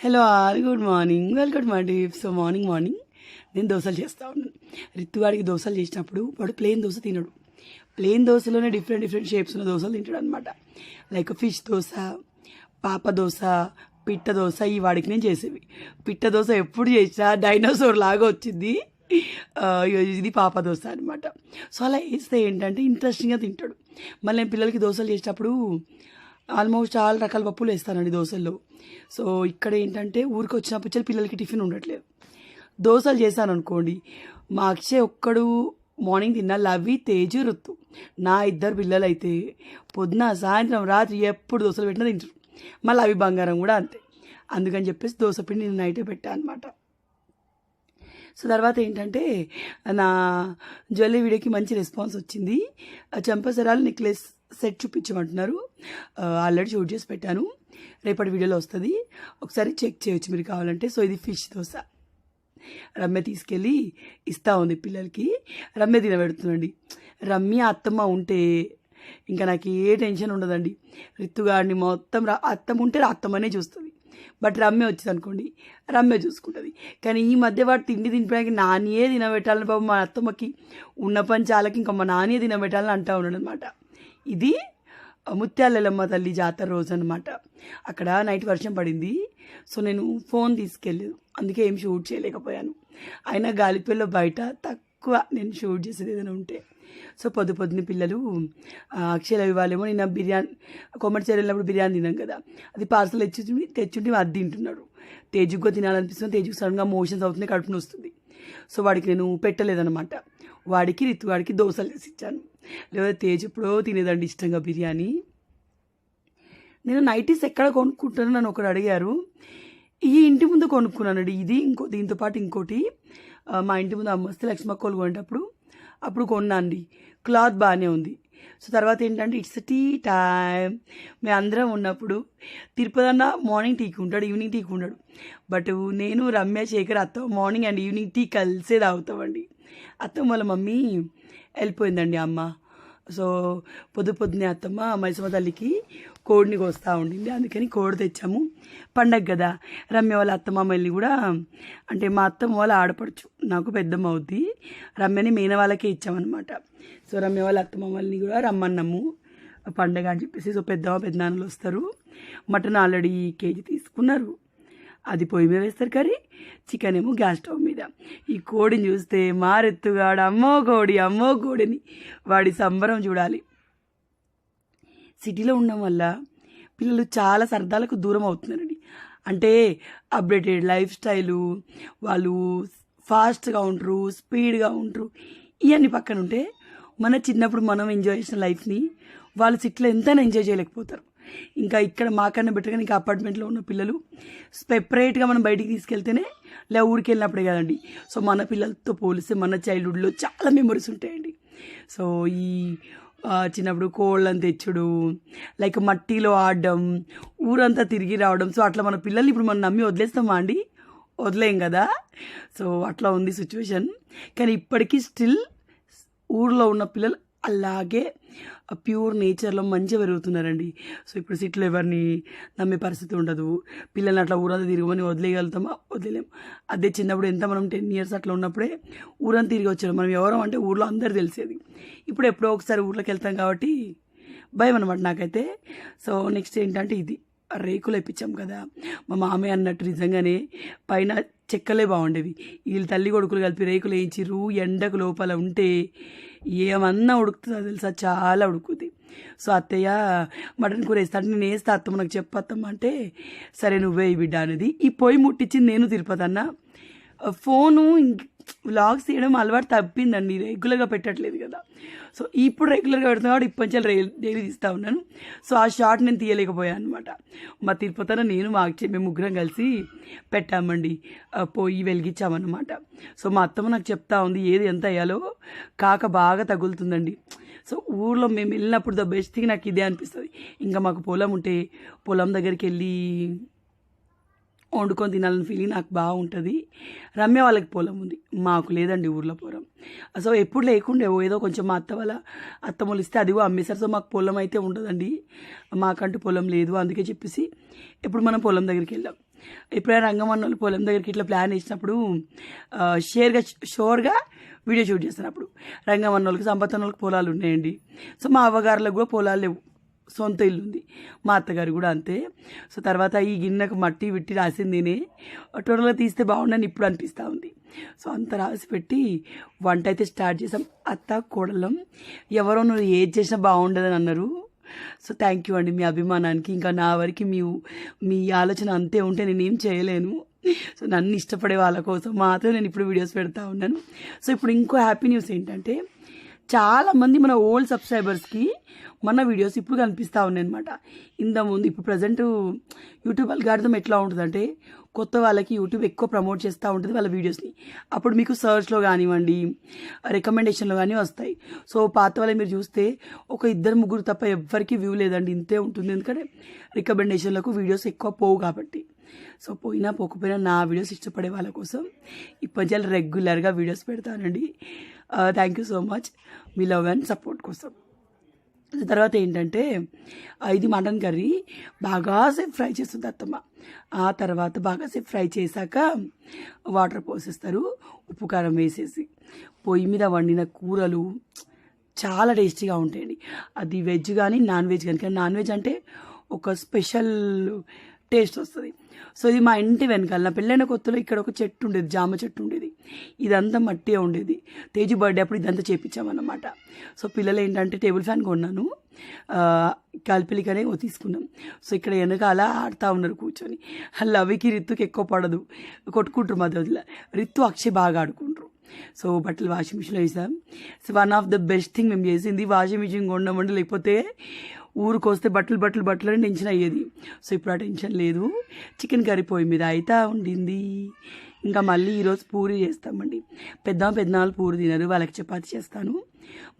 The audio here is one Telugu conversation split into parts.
Hello all good morning welcome మా డీప్ సో మార్నింగ్ మార్నింగ్ నేను దోశలు చేస్తా ఉన్నాను. రిత్తుగాడికి దోశలు చేసినప్పుడు వాడు ప్లేన్ దోశ తినడు. ప్లేన్ దోశలోనే డిఫరెంట్ డిఫరెంట్ షేప్స్ ఉన్న దోశలు తింటాడు అనమాట లైక్ ఫిష్ దోశ పాప దోశ పిట్ట దోశ ఈ వాడికి నేను చేసేవి. పిట్ట దోశ ఎప్పుడు చేసినా డైనోసార్ లాగా వచ్చింది. ఇది పాప దోశ అనమాట సో అలా వేస్తే ఏంటంటే ఇంట్రెస్టింగ్గా తింటాడు. మళ్ళీ నేను పిల్లలకి దోశలు చేసేటప్పుడు ఆల్మోస్ట్ చాలా రకాల పప్పులు వేస్తానండి దోశల్లో. సో ఇక్కడ ఏంటంటే ఊరికి వచ్చినప్పుడు పిల్లలకి టిఫిన్ ఉండట్లేదు. దోశలు చేశాను అనుకోండి మా అక్షయ్ ఒక్కడు మార్నింగ్ తిన్నా లవి తేజు రుత్తు నా ఇద్దరు పిల్లలు అయితే పొద్దున సాయంత్రం రాత్రి ఎప్పుడు దోశలు పెట్టినా తింటారు. మళ్ళీ అవి బంగారం కూడా అంతే. అందుకని చెప్పేసి దోశ పిండి నేను నైటే పెట్టాను అనమాట సో తర్వాత ఏంటంటే నా జ్యువెలరీ వీడియోకి మంచి రెస్పాన్స్ వచ్చింది. ఆ చంపసరాలు నెక్లెస్ సెట్ చూపించమంటున్నారు. ఆల్రెడీ షూట్ చేసి పెట్టాను. రేపటి వీడియోలో వస్తుంది. ఒకసారి చెక్ చేయొచ్చు మీరు కావాలంటే. సో ఇది ఫిష్ దోశ. రమ్య తీసుకెళ్ళి ఇస్తా ఉంది పిల్లలకి. రమ్య తినబెడుతుందండి రమ్య అత్తమ్మ ఉంటే ఇంకా నాకు ఏ టెన్షన్ ఉండదండి. రిత్తుగాడిని మొత్తం రా అత్తమ్మ ఉంటే అత్తమ్మనే చూస్తుంది. బట్ రమ్య వచ్చింది అనుకోండి. రమ్య చూసుకుంటుంది. కానీ ఈ మధ్య వాడు తిండి తినడానికి నానియే తినబెట్టాలని బాబు మా అత్తమ్మకి ఉన్న పని చాలకి ఇంకా మా నానియే తినబెట్టాలని అంటూ ఉన్నాడు అనమాట ఇది ముత్యాలమ్మ తల్లి జాతర రోజు అనమాట అక్కడ నైట్ వర్షం పడింది. సో నేను ఫోన్ తీసుకెళ్ళలేదు అందుకే ఏం షూట్ చేయలేకపోయాను. అయినా గాలిపల్లిలో బయట తక్కువ నేను షూట్ చేసేది ఏదైనా ఉంటే. సో పొద్దు పొద్దున పిల్లలు అక్షయలు ఇవ్వాలేమో నేను బిర్యానీ కొమ్మటి చేరు వెళ్ళినప్పుడు బిర్యానీ తిన్నాం కదా. అది పార్సల్ తెచ్చి తెచ్చుంటే అది తింటున్నాడు. తేజుగా తినాలనిపిస్తుంది తేజుకు సడన్గా మోషన్స్ అవుతున్నాయి కడుపునొస్తుంది. సో వాడికి నేను పెట్టలేదనమాట వాడికి రితు వాడికి దోశలు వేసి ఇచ్చాను. లేదా తేజ్ ఎప్పుడో తినేదండి ఇష్టంగా బిర్యానీ. నేను నైటీస్ ఎక్కడ కొనుక్కుంటాను నన్ను ఒకడు అడిగారు. ఈ ఇంటి ముందు కొనుక్కున్నానండి. ఇది ఇంకో దీంతో పాటు ఇంకోటి మా ఇంటి ముందు అమ్మస్తే లక్ష్మక్కలు కొనేటప్పుడు అప్పుడు కొన్నాండి క్లాత్ బాగానే ఉంది. సో తర్వాత ఏంటంటే ఇట్స్ టీ టైం మేము అందరం ఉన్నప్పుడు తిరుపతి అన్న మార్నింగ్ టీకి ఉంటాడు ఈవినింగ్ టీకి ఉంటాడు బట్ నేను రమ్య శేఖర్ అత్త మార్నింగ్ అండ్ ఈవినింగ్ టీ కలిసే తాగుతామండి. అత్త వాళ్ళ మమ్మీ వెళ్ళిపోయిందండి అమ్మ. సో పొద్దు పొద్దునే అత్తమ్మ మైసమ్మ తల్లికి కోడిని కోస్తూ ఉండింది. అందుకని కోడి తెచ్చాము. పండగ కదా రమ్య వాళ్ళ అత్తమ్మ వెళ్ళి కూడా అంటే మా అత్తమ్మ వాళ్ళ ఆడపడచ్చు నాకు పెద్దమ్మ అవుద్ది. రమ్యని మీన వాళ్ళకే ఇచ్చామన్నమాట. సో రమ్య వాళ్ళ అత్తమ్మ వాళ్ళని కూడా రమ్మన్నాము. పండగ అని చెప్పేసి సో పెద్దమ్మ పెద్దనాన్నలు వస్తారు. మటన్ ఆల్రెడీ కేజీ తీసుకున్నారు. అది పొయ్యి మీద వేస్తారు కర్రీ చికెన్ ఏమో గ్యాస్ స్టవ్ మీద. ఈ కోడిని చూస్తే మారెత్తుగాడు అమ్మో కోడి అమ్మో కోడిని. వాడి సంబరం చూడాలి. సిటీలో ఉండడం వల్ల పిల్లలు చాలా సరదాలకు దూరం అవుతున్నారండి. అంటే అప్డేటెడ్ లైఫ్ స్టైలు వాళ్ళు ఫాస్ట్గా ఉంటారు స్పీడ్గా ఉంటారు. ఇవన్నీ పక్కన ఉంటే మన చిన్నప్పుడు మనం ఎంజాయ్ చేసిన లైఫ్ని వాళ్ళు సిటీలో ఎంతైనా ఎంజాయ్ చేయలేకపోతారు. ఇంకా ఇక్కడ మాకన్నా బెటర్గా ఇంకా అపార్ట్మెంట్లో ఉన్న పిల్లలు సెపరేట్గా మనం బయటికి తీసుకెళ్తేనే లేదా ఊరికి వెళ్ళినప్పుడే కదండి. సో మన పిల్లలతో పోలిస్తే మన చైల్డ్హుడ్లో చాలా మెమరీస్ ఉంటాయండి. సో ఈ చిన్నప్పుడు కోళ్ళని తెచ్చుడు లైక్ మట్టిలో ఆడడం ఊరంతా తిరిగి రావడం. సో అట్లా మన పిల్లల్ని ఇప్పుడు మనం నమ్మి వదిలేస్తామా అండి? వదిలేం కదా. సో అట్లా ఉంది సిచ్యువేషన్ కానీ ఇప్పటికీ స్టిల్ ఊర్లో ఉన్న పిల్లలు అలాగే ప్యూర్ నేచర్లో మంచిగా పెరుగుతున్నారండి. సో ఇప్పుడు సిటీలో ఎవరిని నమ్మే పరిస్థితి ఉండదు. పిల్లల్ని అట్లా ఊరంతా తిరగమని వదిలేయగలుగుతామా? వదిలేం. అదే చిన్నప్పుడు ఎంత మనం టెన్ ఇయర్స్ అట్లా ఉన్నప్పుడే ఊరంతా తిరిగి వచ్చారు మనం ఎవరం అంటే ఊర్లో అందరు తెలిసేది. ఇప్పుడు ఎప్పుడో ఒకసారి ఊర్లోకి వెళ్తాం కాబట్టి భయం అనమాట నాకైతే. సో నెక్స్ట్ ఏంటంటే ఇది. రేకులు ఇప్పించాం కదా. మా మామయ్య అన్నట్టు నిజంగానే పైన చెక్కలే బాగుండేవి. వీళ్ళు తల్లి కొడుకులు కలిపి రేకులు వేయించిర్రు. ఎండకు లోపల ఉంటే ఏమన్నా ఉడుకుతుందో తెలుసా? చాలా ఉడుకుతుంది సో అత్తయ్య మటన్ కూర వేస్తాను నేను వేస్తా అత్తమ్మ నాకు చెప్పత్తమ్మ అంటే సరే నువ్వే ఈ బిడ్డ అనేది ఈ పొయ్యి ముట్టించింది నేను తిరుపతి అన్న. ఫోను వ్లాగ్స్ తీయడం అలవాటు తప్పిందండి. రెగ్యులర్గా పెట్టట్లేదు కదా. సో ఇప్పుడు రెగ్యులర్గా పెడుతున్నా కాబట్టి ఇప్పటి నుంచి డైలీ తీస్తూ ఉన్నాను. సో ఆ షార్ట్ నేను తీయలేకపోయాను అనమాట మా తిరుపతిన నేను మా అక్షయ్ మేము ముగ్గురం కలిసి పెట్టామండి. పోయి వెలిగించామన్నమాట. సో మా అత్తమ్మ నాకు చెప్తా ఉంది ఏది ఎంత అయ్యాలో. కాక బాగా తగులుతుందండి. సో ఊర్లో మేము వెళ్ళినప్పుడు ద బెస్ట్ థింగ్ నాకు ఇదే అనిపిస్తుంది. ఇంకా మాకు పొలం ఉంటే పొలం దగ్గరికి వెళ్ళి వండుకొని తినాలని ఫీలింగ్ నాకు బాగుంటుంది. రమ్య వాళ్ళకి పొలం ఉంది. మాకు లేదండి ఊర్లో పొలం. సో ఎప్పుడు లేకుండే ఏదో కొంచెం మా అత్త వాళ్ళ అత్తమ్మలు ఇస్తే అదిగో అమ్మేశారు. సో మాకు పొలం అయితే ఉండదండి. మాకంటూ పొలం లేదు. అందుకే చెప్పేసి ఇప్పుడు మనం పొలం దగ్గరికి వెళ్ళాం. ఎప్పుడైనా రంగమన్నోళ్ళు పొలం దగ్గరికి ఇట్లా ప్లాన్ వేసినప్పుడు షేర్గా షోర్గా వీడియో షూట్ చేస్తారు అప్పుడు. రంగమన్నోళ్ళకి సంపత్తన్నోళ్ళకి పొలాలు ఉన్నాయండి. సో మా అవ్వగారులకు కూడా పొలాలు లేవు. సొంత ఇల్లు ఉంది. మా అత్తగారు కూడా అంతే. సో తర్వాత ఈ గిన్నెకు మట్టి విట్టి రాసింది నేనే. టోటల్గా తీస్తే బాగుండని ఇప్పుడు అనిపిస్తూ ఉంది. సో అంత రాసి పెట్టి వంట అయితే స్టార్ట్ చేసాం అత్త కోడలం ఎవరో నువ్వు ఏది చేసినా బాగుండదని అన్నారు. సో థ్యాంక్ యూ అండి మీ అభిమానానికి. ఇంకా నా వరకు మీ మీ ఆలోచన అంతే ఉంటే నేనేం చేయలేను. సో నన్ను ఇష్టపడే వాళ్ళ కోసం మాత్రం నేను ఇప్పుడు వీడియోస్ పెడతా ఉన్నాను. సో ఇప్పుడు ఇంకో హ్యాపీ న్యూస్ ఏంటంటే చాలా మంది మన ఓల్డ్ సబ్స్క్రైబర్స్కి మన వీడియోస్ ఇప్పుడు కనిపిస్తూ ఉన్నాయి అనమాట ఇంతకుముందు ఇప్పుడు ప్రజెంట్ యూట్యూబ్ అల్గార్థం ఎట్లా ఉంటుందంటే కొత్త వాళ్ళకి యూట్యూబ్ ఎక్కువ ప్రమోట్ చేస్తూ ఉంటుంది వాళ్ళ వీడియోస్ని. అప్పుడు మీకు సర్చ్లో కానివ్వండి రికమెండేషన్లో కానీ వస్తాయి. సో పాత వాళ్ళని మీరు చూస్తే ఒక ఇద్దరు ముగ్గురు తప్ప ఎవ్వరికి వ్యూ లేదండి ఇంతే ఉంటుంది. ఎందుకంటే రికమెండేషన్లకు వీడియోస్ ఎక్కువ పోవు కాబట్టి. సో పోయినా పోకపోయినా నా వీడియోస్ ఇష్టపడే వాళ్ళ కోసం ఇప్పటి రెగ్యులర్గా వీడియోస్ పెడతానండి. థ్యాంక్ యూ సో మచ్ మీ లవ్ అండ్ సపోర్ట్ కోసం. తర్వాత ఏంటంటే ఇది మటన్ కర్రీ. బాగాసేపు ఫ్రై చేస్తుంది అత్తమ్మ. ఆ తర్వాత బాగా సేపు ఫ్రై చేశాక వాటర్ పోసేస్తారు. ఉప్పు కారం వేసేసి. పొయ్యి మీద వండిన కూరలు చాలా టేస్టీగా ఉంటాయండి. అది వెజ్ కానీ నాన్ వెజ్ కానీ కానీ నాన్ వెజ్ అంటే ఒక స్పెషల్ టేస్ట్ వస్తుంది. సో ఇది మా ఇంటి వెనకాల. నా పెళ్ళైన కొత్తలో ఇక్కడ ఒక చెట్టు ఉండేది జామ చెట్టు ఉండేది. ఇదంతా మట్టి ఉండేది. తేజు బర్త్డే అప్పుడు ఇదంతా చేపించామన్నమాట. సో పిల్లలు ఏంటంటే టేబుల్ ఫ్యాన్ కొన్నాను. కాల్పిలికనే ఓ తీసుకున్నాం. సో ఇక్కడ వెనకాల ఆడుతూ ఉన్నారు కూర్చొని. లవికి రిత్తుకి ఎక్కువ పడదు. కొట్టుకుంటారు మా వదిల రిత్తు అక్షయ్ బాగా ఆడుకుంటారు. సో బట్టలు వాషింగ్ మిషన్లో వేసాం. So one of the best thing మేము చేసింది. వాషింగ్ మిషన్ కొండమండి లేకపోతే ఊరికి వస్తే బట్టలు బట్టలు బట్టలు అని టెన్షన్ అయ్యేది. సో ఇప్పుడు ఆ టెన్షన్ లేదు. చికెన్ కర్రీ పొయ్యి మీద అయితే ఉండింది. ఇంకా మళ్ళీ ఈరోజు పూరి చేస్తామండి. పెద్ద పెద్దనాళ్ళు పూరి తినరు. వాళ్ళకి చపాతి చేస్తాను.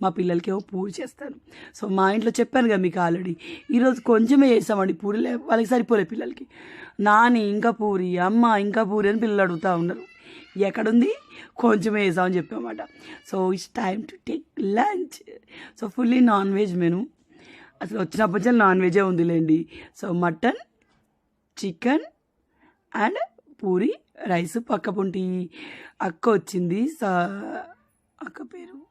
మా పిల్లలకి ఏమో పూరి చేస్తాను. సో మా ఇంట్లో చెప్పాను కదా మీకు ఆల్రెడీ. ఈరోజు కొంచెమే చేస్తామండి పూరి. వాళ్ళకి సరిపోలే పిల్లలకి. నాని ఇంకా పూరి అమ్మ ఇంకా పూరి అని పిల్లలు అడుగుతూ ఉన్నారు. ఎక్కడుంది? కొంచెమే వేసామని చెప్పామాట so it's time to take lunch. So fully non veg menu. అసలు వచ్చినప్పటి నుంచి నాన్ వెజే ఉందిలేండి. So mutton chicken and puri rice పక్కపుంటి. అక్క వచ్చింది. సా- అక్క పేరు?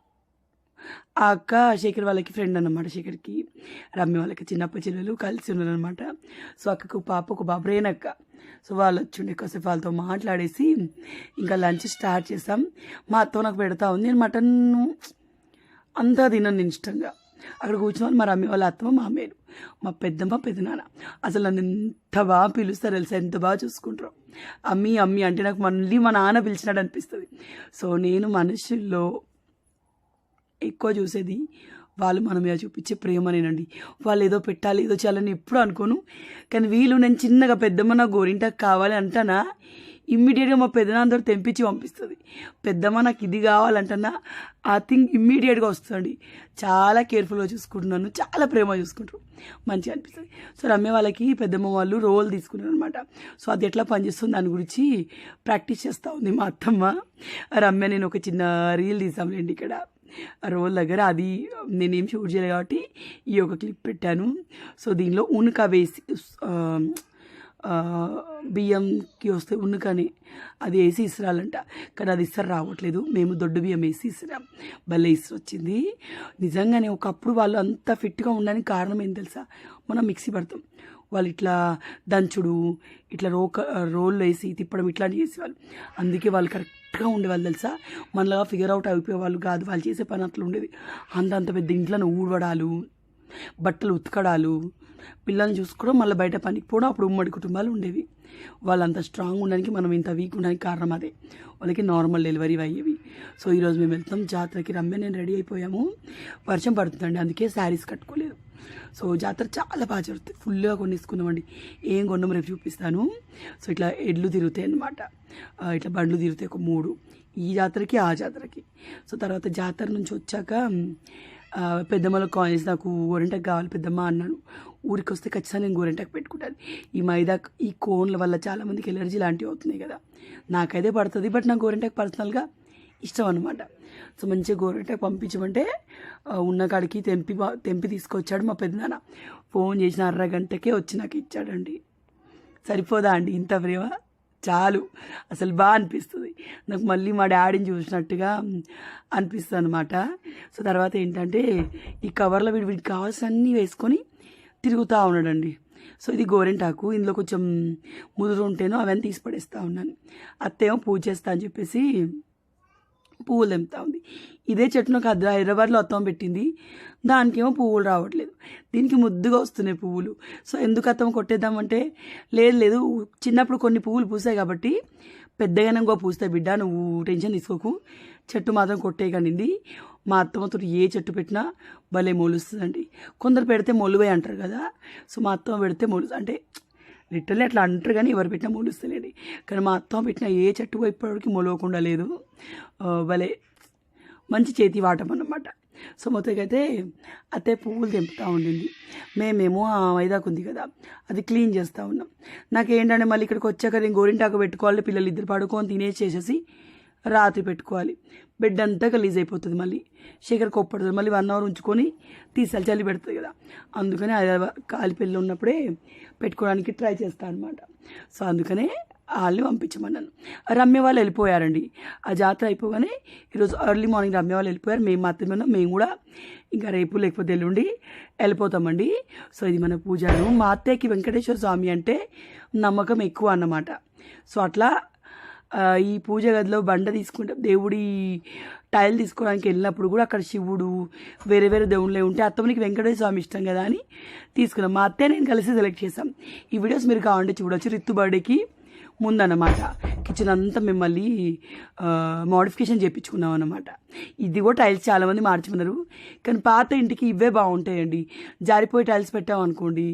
ఆ అక్క శేఖర్ వాళ్ళకి ఫ్రెండ్ అన్నమాట శేఖర్కి. రమ్య వాళ్ళకి చిన్నప్ప చెల్లెలు కలిసి ఉన్నారనమాట సో అక్కకు పాప ఒక బాబు రేనక్క సో వాళ్ళు వచ్చిండే కాసేపు వాళ్ళతో మాట్లాడేసి ఇంకా లంచ్ స్టార్ట్ చేసాం. మా అత్త నాకు పెడతా ఉంది. నేను మటన్ అంతా తినను నేను ఇష్టంగా అక్కడ కూర్చున్న వాళ్ళు మా రమ్య వాళ్ళ అత్తమ్మ మా అమ్మేరు మా పెద్దమ్మ పెద్దనాన్న అసలు నన్ను ఎంత బాగా పిలుస్తారు తెలుసా? ఎంత బాగా చూసుకుంటారు. అమ్మి అమ్మి అంటే నాకు మళ్ళీ మా నాన్న పిలిచినట్టు అనిపిస్తుంది. సో నేను మనుషుల్లో ఎక్కువ చూసేది వాళ్ళు మన మీద చూపించే ప్రేమనేనండి. వాళ్ళు ఏదో పెట్టాలి ఏదో చేయాలని ఎప్పుడు అనుకోను. కానీ వీళ్ళు నేను చిన్నగా పెద్దమ్మ నా గోరింటకు కావాలి అంటానా? ఇమ్మీడియట్గా మా పెద్దనాన్నతో తెంపించి పంపిస్తుంది. పెద్దమ్మ నాకు ఇది కావాలంటన్నా ఆ థింగ్ ఇమ్మీడియట్గా వస్తుంది చాలా కేర్ఫుల్గా చూసుకుంటున్నాను చాలా ప్రేమ చూసుకుంటారు మంచిగా అనిపిస్తుంది. సో రమ్య వాళ్ళకి పెద్దమ్మ వాళ్ళు రోల్ తీసుకున్నారు అనమాట సో అది ఎట్లా పనిచేస్తుంది దాని గురించి ప్రాక్టీస్ చేస్తూ ఉంది మా అత్తమ్మ. రమ్య నేను ఒక చిన్న రీల్ తీసాంలేండి ఇక్కడ. రోల్ దగ్గర అది నేనేం షూట్ చేయలేదు కాబట్టి ఈ ఒక క్లిప్ పెట్టాను. సో దీనిలో ఉనుక వేసి బియ్యంకి వస్తే ఉనుకని అది వేసి ఇసరాలంట కానీ అది ఇసరు రావట్లేదు. మేము దొడ్డు బియ్యం వేసి ఇసిరాం భలే ఇసురు వచ్చింది. నిజంగానే ఒకప్పుడు వాళ్ళు అంత ఫిట్గా ఉండడానికి కారణం ఏం తెలుసా? మనం మిక్సీ పడతాం. వాళ్ళు ఇట్లా దంచుడు ఇట్లా రోక రోల్ వేసి తిప్పడం ఇట్లాంటివి చేసేవాళ్ళు. అందుకే వాళ్ళు కరెక్ట్గా ఉండేవాళ్ళు తెలుసా? మనలాగా ఫిగర్ అవుట్ అయిపోయేవాళ్ళు కాదు. వాళ్ళు చేసే పని అట్లా ఉండేది. అంత అంత పెద్ద ఇంట్లో ఊడవడాలు బట్టలు ఉతకడాలు పిల్లల్ని చూసుకోవడం మళ్ళీ బయట పనికి పోవడం అప్పుడు ఉమ్మడి కుటుంబాలు ఉండేవి. వాళ్ళంత స్ట్రాంగ్ ఉండడానికి మనం ఇంత వీక్ ఉండడానికి కారణం అదే. వాళ్ళకి నార్మల్ డెలివరీ అయ్యేవి సో ఈరోజు మేము వెళ్తాం జాతరకి రమ్మే నేను రెడీ అయిపోయాము. వర్షం పడుతుందండి అందుకే శారీస్ కట్టుకోలేదు. సో జాతర చాలా బాగా జరుగుతుంది. ఫుల్గా కొనేసుకున్నామండి ఏం కొన్నాం రేపు చూపిస్తాను. సో ఇట్లా ఎడ్లు తిరుగుతాయి అన్నమాట. ఇట్లా బండ్లు తిరుగుతాయి ఒక మూడు. ఈ జాతరకి ఆ జాతరకి. సో తర్వాత జాతర నుంచి వచ్చాక ఆ, పెద్దమ్మలో కాయిన్స్ నాకు గోరెంటకు కావాలి పెద్దమ్మ అన్నాను ఊరికి వస్తే ఖచ్చితంగా నేను గోరింటాకు పెట్టుకుంటాను. ఈ మైదా ఈ కోన్ల వల్ల చాలామందికి ఎలర్జీ లాంటివి అవుతున్నాయి కదా. నాకైతే పడుతుంది బట్ నాకు గోరింటాకు పర్సనల్గా ఇష్టం అనమాట సో మంచిగా గోరింటాకు పంపించమంటే ఉన్న కాడికి తెంపి తెంపి తీసుకొచ్చాడు మా పెద్దనాన్న ఫోన్ చేసిన అర్ర గంటకే వచ్చి నాకు ఇచ్చాడండి. సరిపోదా అండి ఇంత ప్రేమ? చాలు. అసలు బాగా అనిపిస్తుంది. నాకు మళ్ళీ మా డాడీని చూసినట్టుగా అనిపిస్తుంది అనమాట సో తర్వాత ఏంటంటే ఈ కవర్లో వీడి వీడికి కావాల్సిన అన్నీ వేసుకొని తిరుగుతూ ఉన్నాడండి. సో ఇది గోరెంటాకు. ఇందులో కొంచెం ముదురు ఉంటేనో అవన్నీ తీసి పడేస్తూ ఉన్నాను. అత్తేమో పూజ చేస్తా అని చెప్పేసి పువ్వులు తెంపుతా ఉంది. ఇదే చెట్టు నాకు హైదరాబాద్లో అత్తం పెట్టింది. దానికేమో పువ్వులు రావట్లేదు. దీనికి ముద్దుగా వస్తున్నాయి పువ్వులు. సో ఎందుకు అత్తం కొట్టేద్దామంటే లేదు లేదు చిన్నప్పుడు కొన్ని పువ్వులు పూసాయి కాబట్టి పెద్దగానే ఇంకో పూస్తే బిడ్డ నువ్వు టెన్షన్ తీసుకోకు. చెట్టు మాత్రం కొట్టేయకండింది. మా అత్తమ్మతో ఏ చెట్టు పెట్టినా భలే మొలుస్తుందండి. కొందరు పెడితే మొలువే అంటారు కదా. సో మా అత్తమ్మ పెడితే మొలు అంటే లిటర్లీ అట్లా అంటారు కానీ ఎవరు పెట్టినా మొలుస్తలేండి. కానీ మా అత్తమ్మ పెట్టిన ఏ చెట్టు ఇప్పటివరకు మొలవకుండా లేదు. భలే మంచి చేతి వాటం అన్నమాట. సో మొత్తానికైతే అత్తే పువ్వులు తెంపుతూ ఉండింది. మేమేమో ఆ మైదాకు ఉంది కదా అది క్లీన్ చేస్తూ ఉన్నాం. నాకేంటంటే మళ్ళీ ఇక్కడికి వచ్చాక నేను గోరింటాకు పెట్టుకోవాలి పిల్లలు ఇద్దరు పడుకొని తినేసి చేసేసి రాత్రి పెట్టుకోవాలి. బెడ్ అంతా గలీజ్ అయిపోతుంది మళ్ళీ. శేఖర్ కొప్పడుతుంది మళ్ళీ వన్ అవర్ ఉంచుకొని తీసాలి చలి పెడుతుంది కదా. అందుకని హైదరాబాద్ కాలి పెళ్ళి ఉన్నప్పుడే పెట్టుకోవడానికి ట్రై చేస్తాను అనమాట సో అందుకనే వాళ్ళని పంపించమన్నాను. రమ్య వాళ్ళు వెళ్ళిపోయారండి. ఆ జాతర అయిపోగానే ఈరోజు ఎర్లీ మార్నింగ్ రమ్య వాళ్ళు వెళ్ళిపోయారు. మేము మాత్రమే ఉన్నాం. మేము కూడా ఇంకా రేపు లేకపోతే ఎల్లుండి వెళ్ళిపోతామండి. సో ఇది మన పూజారు మా అత్తయ్యకి వెంకటేశ్వర స్వామి అంటే నమ్మకం ఎక్కువ అన్నమాట. సో అట్లా ఈ పూజ గదిలో బండ తీసుకుంటే దేవుడి టైల్ తీసుకోవడానికి వెళ్ళినప్పుడు కూడా అక్కడ శివుడు వేరే వేరే దేవుళ్ళే ఉంటే అత్తమ్మనికి వెంకటేశ్వర స్వామి ఇష్టం కదా అని తీసుకున్నాం. మా అత్తయ్య నేను కలిసి సెలెక్ట్ చేశాం. ఈ వీడియోస్ మీరు కావాలంటే చూడొచ్చు. రిత్తు బర్త్డేకి ముందన్నమాట. కిచెన్ అంతా మిమ్మల్ని మోడిఫికేషన్ చేయించుకున్నాం అనమాట ఇది కూడా టైల్స్ చాలామంది మార్చుకున్నారు. కానీ పాత ఇంటికి ఇవే బాగుంటాయండి. జారిపోయి టైల్స్ పెట్టామనుకోండి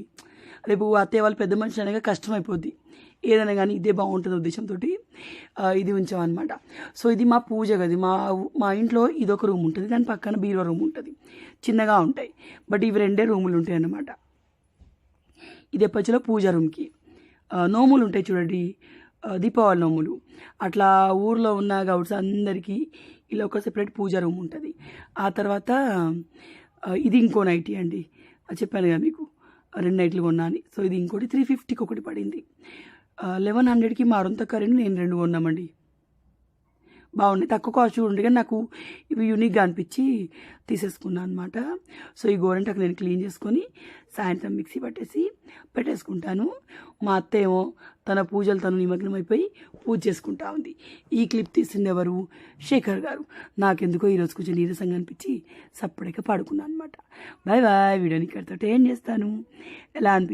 రేపు అత్తయ్య వాళ్ళు పెద్ద మనిషి అనగా కష్టం అయిపోద్ది ఏదైనా కానీ ఇదే బాగుంటుంది ఉద్దేశంతో ఇది ఉంచామన్నమాట. సో ఇది మా పూజ గది. మా మా ఇంట్లో ఇదొక రూమ్ ఉంటుంది. దాని పక్కన బీరో రూమ్ ఉంటుంది. చిన్నగా ఉంటాయి. బట్ ఇవి రెండే రూములు ఉంటాయి అన్నమాట ఇది ఎప్పటిలో పూజ రూమ్కి నోములు ఉంటాయి చూడండి. దీపావళి నోములు. అట్లా ఊర్లో ఉన్న గౌడ్స్ అందరికీ ఇలా ఒక సెపరేట్ పూజా రూమ్ ఉంటుంది. ఆ తర్వాత ఇది ఇంకో నైటీ అండి. చెప్పాను కదా మీకు. రెండు నైట్లు కొన్నాను సో ఇది ఇంకోటి త్రీ ఫిఫ్టీకి ఒకటి పడింది. లెవెన్ హండ్రెడ్కి మా అరుంత కరెంట్ నేను రెండు కొన్నామండి. బాగున్నాయి. తక్కువ కాస్ట్ ఉండే కానీ నాకు ఇవి యూనిక్గా అనిపించి తీసేసుకున్నాను అనమాట సో ఈ గోరంటకు నేను క్లీన్ చేసుకొని సాయంత్రం మిక్సీ పట్టేసి పెట్టేసుకుంటాను. మా అత్త ఏమో తన పూజలు తను నిమగ్నం అయిపోయి పూజ చేసుకుంటా ఉంది. ఈ క్లిప్ తీసింది ఎవరు? శేఖర్ గారు. నాకెందుకో ఈరోజు కొంచెం నీరసంగా అనిపించి సప్పడిగా పాడుకున్నాను అనమాట బాయ్ బాయ్ వీడియోని ఇక్కడితో ఏం చేస్తాను. ఎలా అనిపి